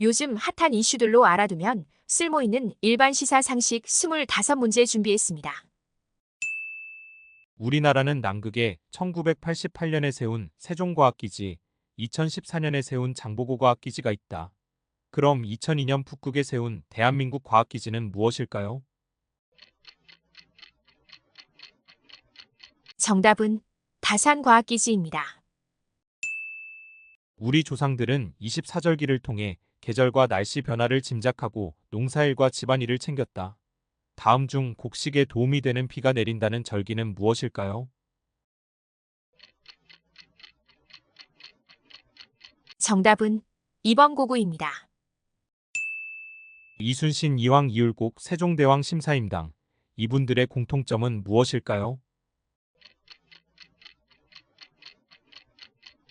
요즘 핫한 이슈들로 알아두면 쓸모있는 일반 시사 상식 25문제 준비했습니다. 우리나라는 남극에 1988년에 세운 세종과학기지, 2014년에 세운 장보고과학기지가 있다. 그럼 2002년 북극에 세운 대한민국 과학기지는 무엇일까요? 정답은 다산과학기지입니다. 우리 조상들은 24절기를 통해 계절과 날씨 변화를 짐작하고 농사일과 집안일을 챙겼다. 다음 중 곡식에 도움이 되는 비가 내린다는 절기는 무엇일까요? 정답은 2번 고구입니다. 이순신 이왕 이율곡 세종대왕 심사임당. 이분들의 공통점은 무엇일까요?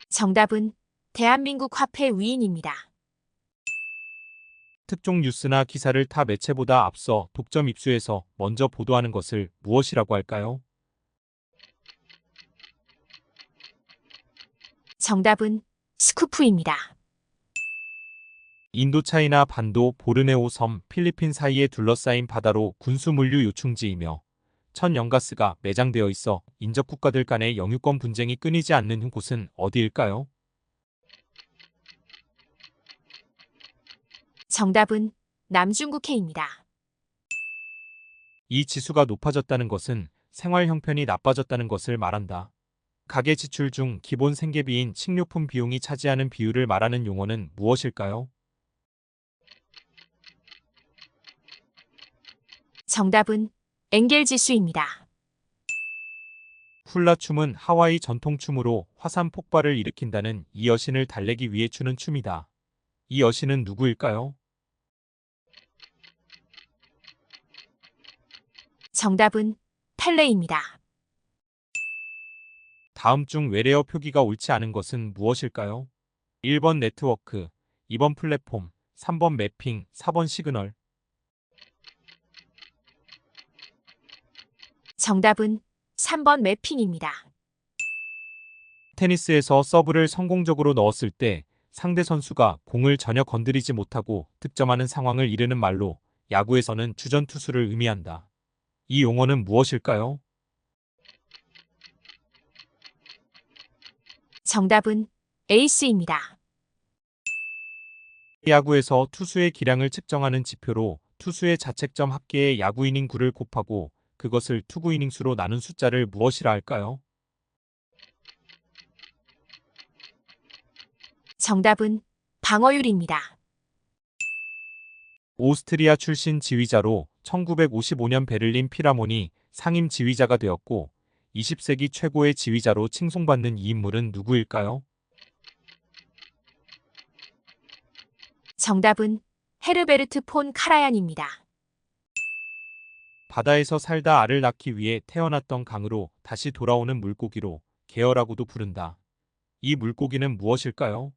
정답은 대한민국 화폐 위인입니다. 특종 뉴스나 기사를 타 매체보다 앞서 독점 입수해서 먼저 보도하는 것을 무엇이라고 할까요? 정답은 스쿠프입니다. 인도차이나 반도 보르네오 섬 필리핀 사이에 둘러싸인 바다로 군수 물류 요충지이며 천연가스가 매장되어 있어 인접 국가들 간의 영유권 분쟁이 끊이지 않는 곳은 어디일까요? 정답은 남중국해입니다. 이 지수가 높아졌다는 것은 생활 형편이 나빠졌다는 것을 말한다. 가계 지출 중 기본 생계비인 식료품 비용이 차지하는 비율을 말하는 용어는 무엇일까요? 정답은 엥겔 지수입니다. 훌라춤은 하와이 전통춤으로 화산 폭발을 일으킨다는 이 여신을 달래기 위해 추는 춤이다. 이 여신은 누구일까요? 정답은 펠레입니다. 다음 중 외래어 표기가 옳지 않은 것은 무엇일까요? 1번 네트워크, 2번 플랫폼, 3번 매핑, 4번 시그널. 정답은 3번 매핑입니다. 테니스에서 서브를 성공적으로 넣었을 때 상대 선수가 공을 전혀 건드리지 못하고 득점하는 상황을 이르는 말로 야구에서는 주전 투수를 의미한다. 이 용어는 무엇일까요? 정답은 에이스입니다. 야구에서 투수의 기량을 측정하는 지표로 투수의 자책점 합계의 야구 이닝 구를 곱하고 그것을 투구 이닝 수로 나눈 숫자를 무엇이라 할까요? 정답은 방어율입니다. 오스트리아 출신 지휘자로 1955년 베를린 피라몬이 상임 지휘자가 되었고 20세기 최고의 지휘자로 칭송받는 이 인물은 누구일까요? 정답은 헤르베르트 폰 카라얀입니다. 바다에서 살다 알을 낳기 위해 태어났던 강으로 다시 돌아오는 물고기로 개어라고도 부른다. 이 물고기는 무엇일까요?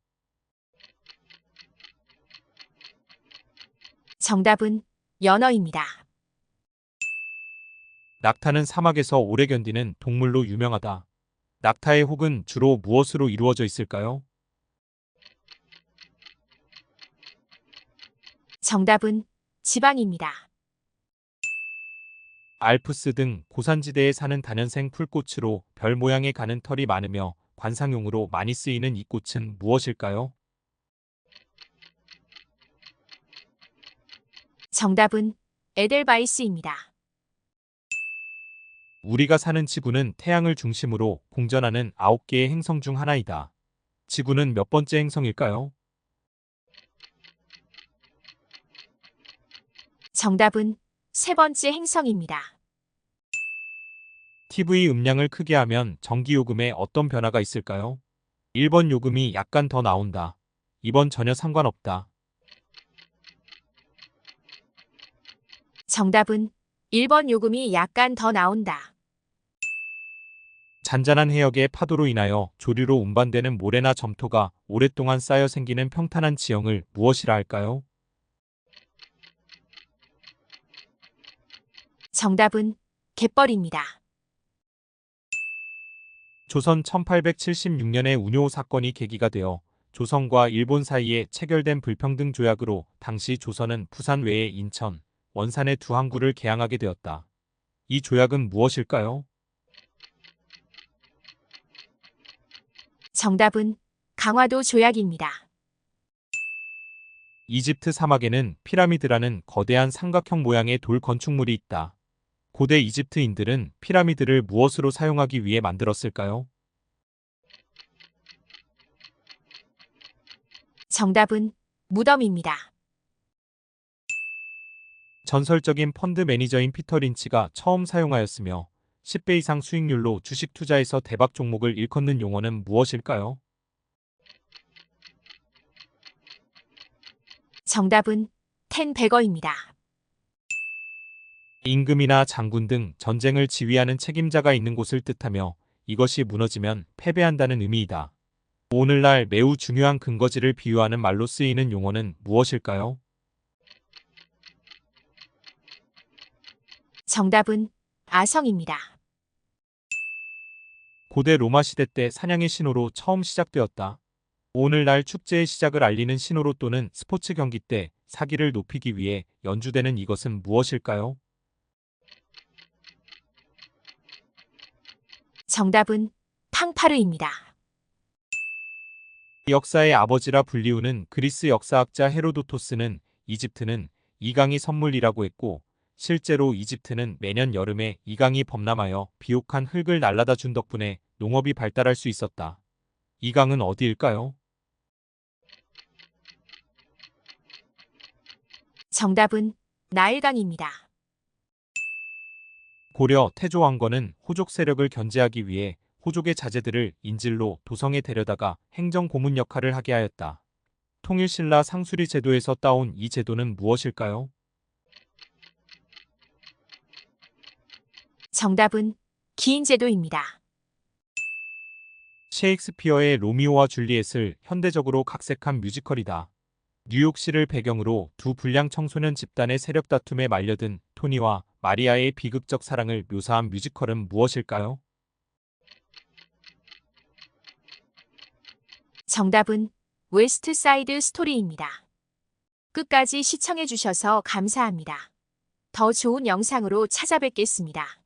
정답은 연어입니다. 낙타는 사막에서 오래 견디는 동물로 유명하다. 낙타의 혹은 주로 무엇으로 이루어져 있을까요? 정답은 지방입니다. 알프스 등 고산지대에 사는 다년생 풀꽃으로 별 모양의 가는 털이 많으며 관상용으로 많이 쓰이는 이 꽃은 무엇일까요? 정답은 에델바이스입니다. 우리가 사는 지구는 태양을 중심으로 공전하는 9개의 행성 중 하나이다. 지구는 몇 번째 행성일까요? 정답은 세 번째 행성입니다. TV 음량을 크게 하면 전기요금에 어떤 변화가 있을까요? 1번 요금이 약간 더 나온다. 2번 전혀 상관없다. 정답은 1번 요금이 약간 더 나온다. 잔잔한 해역의 파도로 인하여 조류로 운반되는 모래나 점토가 오랫동안 쌓여 생기는 평탄한 지형을 무엇이라 할까요? 정답은 갯벌입니다. 조선 1876년에 운요 사건이 계기가 되어 조선과 일본 사이에 체결된 불평등 조약으로 당시 조선은 부산 외에 인천, 원산의 두 항구를 개항하게 되었다. 이 조약은 무엇일까요? 정답은 강화도 조약입니다. 이집트 사막에는 피라미드라는 거대한 삼각형 모양의 돌 건축물이 있다. 고대 이집트인들은 피라미드를 무엇으로 사용하기 위해 만들었을까요? 정답은 무덤입니다. 전설적인 펀드 매니저인 피터 린치가 처음 사용하였으며 10배 이상 수익률로 주식 투자에서 대박 종목을 일컫는 용어는 무엇일까요? 정답은 텐베거입니다. 임금이나 장군 등 전쟁을 지휘하는 책임자가 있는 곳을 뜻하며 이것이 무너지면 패배한다는 의미이다. 오늘날 매우 중요한 근거지를 비유하는 말로 쓰이는 용어는 무엇일까요? 정답은 아성입니다. 고대 로마 시대 때 사냥의 신호로 처음 시작되었다. 오늘날 축제의 시작을 알리는 신호로 또는 스포츠 경기 때 사기를 높이기 위해 연주되는 이것은 무엇일까요? 정답은 팡파르입니다. 역사의 아버지라 불리우는 그리스 역사학자 헤로도토스는 이집트는 이강이 선물이라고 했고 실제로 이집트는 매년 여름에 이 강이 범람하여 비옥한 흙을 날라다 준 덕분에 농업이 발달할 수 있었다. 이 강은 어디일까요? 정답은 나일강입니다. 고려 태조 왕건은 호족 세력을 견제하기 위해 호족의 자제들을 인질로 도성에 데려다가 행정 고문 역할을 하게 하였다. 통일신라 상수리 제도에서 따온 이 제도는 무엇일까요? 정답은 기인 제도입니다. 셰익스피어의 로미오와 줄리엣을 현대적으로 각색한 뮤지컬이다. 뉴욕시를 배경으로 두 불량 청소년 집단의 세력 다툼에 말려든 토니와 마리아의 비극적 사랑을 묘사한 뮤지컬은 무엇일까요? 정답은 웨스트 사이드 스토리입니다. 끝까지 시청해주셔서 감사합니다. 더 좋은 영상으로 찾아뵙겠습니다.